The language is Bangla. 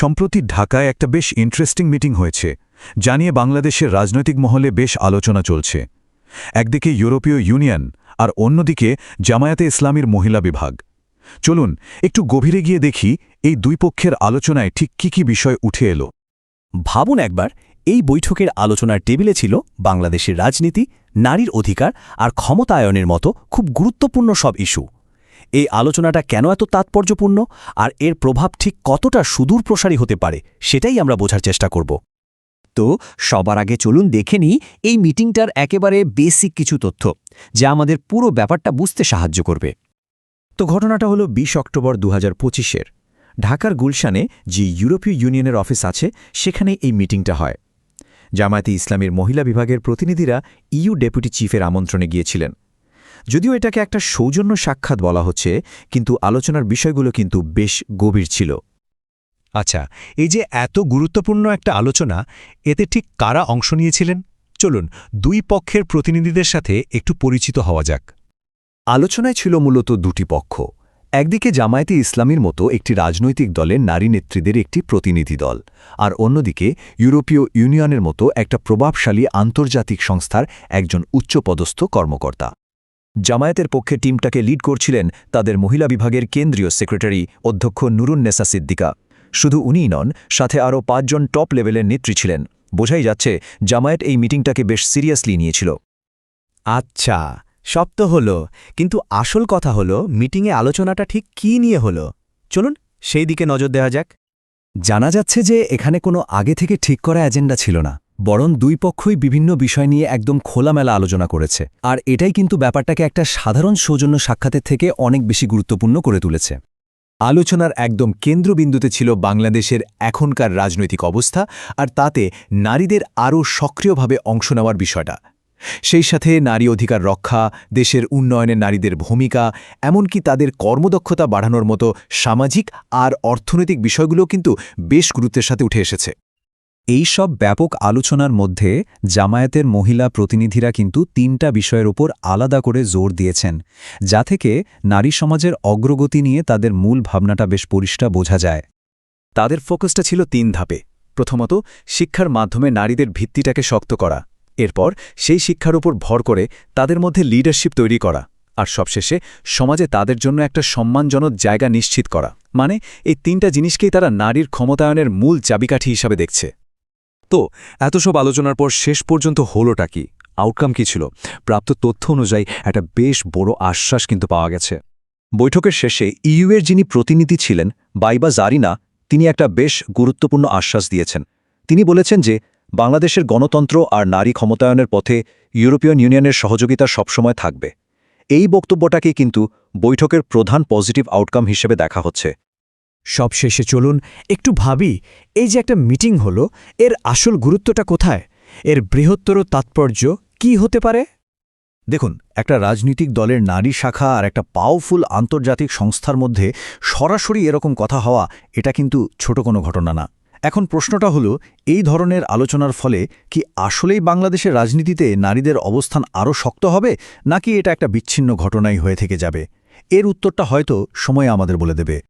সম্প্রতি ঢাকায় একটা বেশ ইন্টারেস্টিং মিটিং হয়েছে, জানিয়ে বাংলাদেশের রাজনৈতিক মহলে বেশ আলোচনা চলছে। একদিকে ইউরোপীয় ইউনিয়ন আর অন্যদিকে জামায়াতে ইসলামীর মহিলা বিভাগ। চলুন, একটু গভীরে গিয়ে দেখি এই দুই পক্ষের আলোচনায় ঠিক কি কি বিষয় উঠে এলো। ভাবুন একবার, এই বৈঠকের আলোচনার টেবিলে ছিল বাংলাদেশের রাজনীতি, নারীর অধিকার আর ক্ষমতায়নের মতো খুব গুরুত্বপূর্ণ সব ইস্যু। এই আলোচনাটা কেন এত তাৎপর্যপূর্ণ? আর এর প্রভাব ঠিক কতটা সুদূর প্রসারী হতে পারে, সেটাই আমরা বোঝার চেষ্টা করব। তো সবার আগে চলুন দেখে নিই এই মিটিংটার একেবারে বেসিক কিছু তথ্য, যা আমাদের পুরো ব্যাপারটা বুঝতে সাহায্য করবে। তো ঘটনাটা হলো ২০ অক্টোবর দু হাজার ঢাকার গুলশানে যে ইউরোপীয় ইউনিয়নের অফিস আছে, সেখানে এই মিটিংটা হয়। জামায়াতে ইসলামের মহিলা বিভাগের প্রতিনিধিরা ইউ ডেপুটি চিফের আমন্ত্রণে গিয়েছিলেন। যদিও এটাকে একটা সৌজন্য সাক্ষাৎ বলা হচ্ছে, কিন্তু আলোচনার বিষয়গুলো কিন্তু বেশ গভীর ছিল। আচ্ছা এই যে এত গুরুত্বপূর্ণ একটা আলোচনা, এতে ঠিক কারা অংশ নিয়েছিলেন? চলুন, দুই পক্ষের প্রতিনিধিদের সাথে একটু পরিচিত হওয়া যাক। আলোচনায় ছিল মূলত দুটি পক্ষ। একদিকে জামায়াতে ইসলামীর মতো একটি রাজনৈতিক দলের নারী নেত্রীদের একটি প্রতিনিধি দল, আর অন্যদিকে ইউরোপীয় ইউনিয়নের মতো একটা প্রভাবশালী আন্তর্জাতিক সংস্থার একজন উচ্চপদস্থ কর্মকর্তা। জামায়াতের পক্ষে টিমটাকে লিড করছিলেন তাদের মহিলা বিভাগের কেন্দ্রীয় সেক্রেটারি অধ্যক্ষ নুরুন্নেসা সিদ্দিকা। শুধু উনিই নন সাথে আরও পাঁচজন টপ লেভেলের নেত্রী ছিলেন। বোঝাই যাচ্ছে জামায়াত এই মিটিংটাকে বেশ সিরিয়াসলি নিয়েছিল। আচ্ছা সব তো হলো কিন্তু আসল কথা হলো মিটিংয়ে আলোচনাটা ঠিক কী নিয়ে হলো? চলুন সেই দিকে নজর দেওয়া যাক। জানা যাচ্ছে যে এখানে কোনো আগে থেকে ঠিক করা এজেন্ডা ছিল না। বরং দুই পক্ষই বিভিন্ন বিষয় নিয়ে একদম খোলামেলা আলোচনা করেছে। আর এটাই কিন্তু ব্যাপারটাকে একটা সাধারণ সৌজন্য সাক্ষাতের থেকে অনেক বেশি গুরুত্বপূর্ণ করে তুলেছে। আলোচনার একদম কেন্দ্রবিন্দুতে ছিল বাংলাদেশের এখনকার রাজনৈতিক অবস্থা আর তাতে নারীদের আরও সক্রিয়ভাবে অংশ নেওয়ার বিষয়টা। সেই সাথে নারী অধিকার রক্ষা, দেশের উন্নয়নে নারীদের ভূমিকা, এমনকি তাদের কর্মদক্ষতা বাড়ানোর মতো সামাজিক আর অর্থনৈতিক বিষয়গুলো কিন্তু বেশ গুরুত্বের সাথে উঠে এসেছে। এই সব ব্যাপক আলোচনার মধ্যে জামায়াতের মহিলা প্রতিনিধিরা কিন্তু তিনটা বিষয়ের ওপর আলাদা করে জোর দিয়েছেন, যা থেকে নারী সমাজের অগ্রগতি নিয়ে তাদের মূল ভাবনাটা বেশ পরিষ্কার বোঝা যায়। তাদের ফোকাসটা ছিল তিন ধাপে। প্রথমত, শিক্ষার মাধ্যমে নারীদের ভিত্তিটাকে শক্ত করা। এরপর, সেই শিক্ষার উপর ভর করে তাদের মধ্যে লিডারশিপ তৈরি করা। আর সবশেষে, সমাজে তাদের জন্য একটা সম্মানজনক জায়গা নিশ্চিত করা। মানে এই তিনটা জিনিসকেই তারা নারীর ক্ষমতায়নের মূল চাবিকাঠি হিসাবে দেখছে। তো, এত সব আলোচনার পর শেষ পর্যন্ত হলোটা কি? আউটকাম কি ছিল? প্রাপ্ত তথ্য অনুযায়ী একটা বেশ বড় আশ্বাস কিন্তু পাওয়া গেছে। বৈঠকের শেষে ইউএর যিনি প্রতিনিধি ছিলেন, বাইবা জারিনা, তিনি একটা বেশ গুরুত্বপূর্ণ আশ্বাস দিয়েছেন। তিনি বলেছেন যে, বাংলাদেশের গণতন্ত্র আর নারী ক্ষমতায়নের পথে ইউরোপিয়ান ইউনিয়নের সহযোগিতা সবসময় থাকবে। এই বক্তব্যটাকে কিন্তু বৈঠকের প্রধান পজিটিভ আউটকাম হিসেবে দেখা হচ্ছে। সব শেষে চলুন, একটু ভাবি, এই যে একটা মিটিং হলো, এর আসল গুরুত্বটা কোথায়? এর বৃহত্তর তাৎপর্য কি হতে পারে? দেখুন, একটা রাজনৈতিক দলের নারী শাখা আর একটা পাওয়ারফুল আন্তর্জাতিক সংস্থার মধ্যে সরাসরি এরকম কথা হওয়া, এটা কিন্তু ছোট কোনো ঘটনা না। এখন প্রশ্নটা হলো, এই ধরনের আলোচনার ফলে কি আসলেই বাংলাদেশের রাজনীতিতে নারীদের অবস্থান আরও শক্ত হবে, নাকি এটা একটা বিচ্ছিন্ন ঘটনাই হয়ে থেকে যাবে? এর উত্তরটা হয়তো সময় আমাদের বলে দেবে।